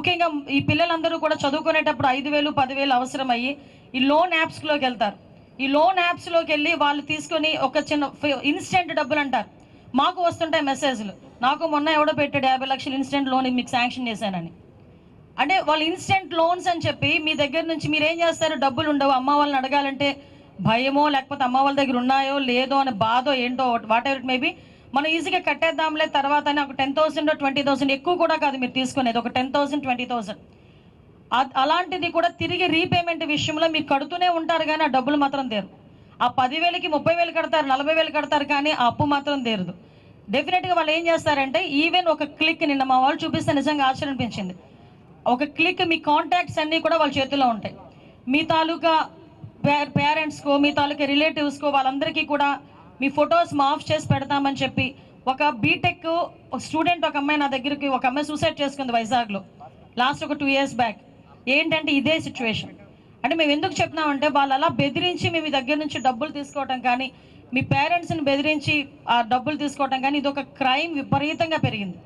ముఖ్యంగా ఈ పిల్లలందరూ కూడా చదువుకునేటప్పుడు ఐదు వేలు పదివేలు అవసరమయ్యి ఈ లోన్ యాప్స్లోకి వెళ్తారు. ఈ లోన్ యాప్స్లోకి వెళ్ళి వాళ్ళు తీసుకొని ఒక చిన్న ఇన్స్టెంట్ డబ్బులు అంటారు. మాకు వస్తుంటాయి మెసేజ్లు. నాకు మొన్న ఎవడో పెట్టాడు యాభై లక్షలు ఇన్స్టెంట్ లోన్ మీకు శాంక్షన్ చేశానని. అంటే వాళ్ళు ఇన్స్టెంట్ లోన్స్ అని చెప్పి మీ దగ్గర నుంచి మీరు ఏం చేస్తారు? డబ్బులు ఉండవు. అమ్మ వాళ్ళని అడగాలంటే భయమో లేకపోతే అమ్మ వాళ్ళ దగ్గర ఉన్నాయో లేదో అనే బాధో ఏంటో వాట్ ఎవర్ ఇట్ మేబీ మనం ఈజీగా కట్టేద్దాంలే తర్వాత ఒక టెన్ థౌసండ్ ట్వంటీ థౌసండ్ ఎక్కువ కూడా కాదు మీరు తీసుకునేది ఒక టెన్ థౌసండ్ ట్వంటీ థౌసండ్ అలాంటిది కూడా తిరిగి రీపేమెంట్ విషయంలో మీరు కడుతూనే ఉంటారు కానీ ఆ డబ్బులు మాత్రం దేరు ఆ పదివేలకి ముప్పై వేలు కడతారు నలభై వేలు కడతారు కానీ ఆ అప్పు మాత్రం తీరదు. డెఫినెట్గా వాళ్ళు ఏం చేస్తారంటే ఈవెన్ ఒక క్లిక్ నిన్న మా వాళ్ళు చూపిస్తే నిజంగా ఆశ్చర్యం అనిపించింది. ఒక క్లిక్ మీ కాంటాక్ట్స్ అన్నీ కూడా వాళ్ళ చేతిలో ఉంటాయి. మీ తాలూకా పేరెంట్స్కో మీ తాలూకా రిలేటివ్స్కో వాళ్ళందరికీ కూడా మీ ఫొటోస్ మాఫ్ చేసి పెడతామని చెప్పి ఒక బీటెక్ స్టూడెంట్ ఒక అమ్మాయి నా దగ్గరికి ఒక అమ్మాయి సూసైడ్ చేసుకుంది వైజాగ్లో. లాస్ట్ ఒక టూ ఇయర్స్ బ్యాక్ ఏంటంటే ఇదే సిచ్యువేషన్ అంటే మేము ఎందుకు చెప్తున్నామంటే వాళ్ళు అలా బెదిరించి మేము మీ దగ్గర నుంచి డబ్బులు తీసుకోవటం కానీ మీ పేరెంట్స్ని బెదిరించి ఆ డబ్బులు తీసుకోవటం కానీ ఇది ఒక క్రైమ్ విపరీతంగా పెరిగింది.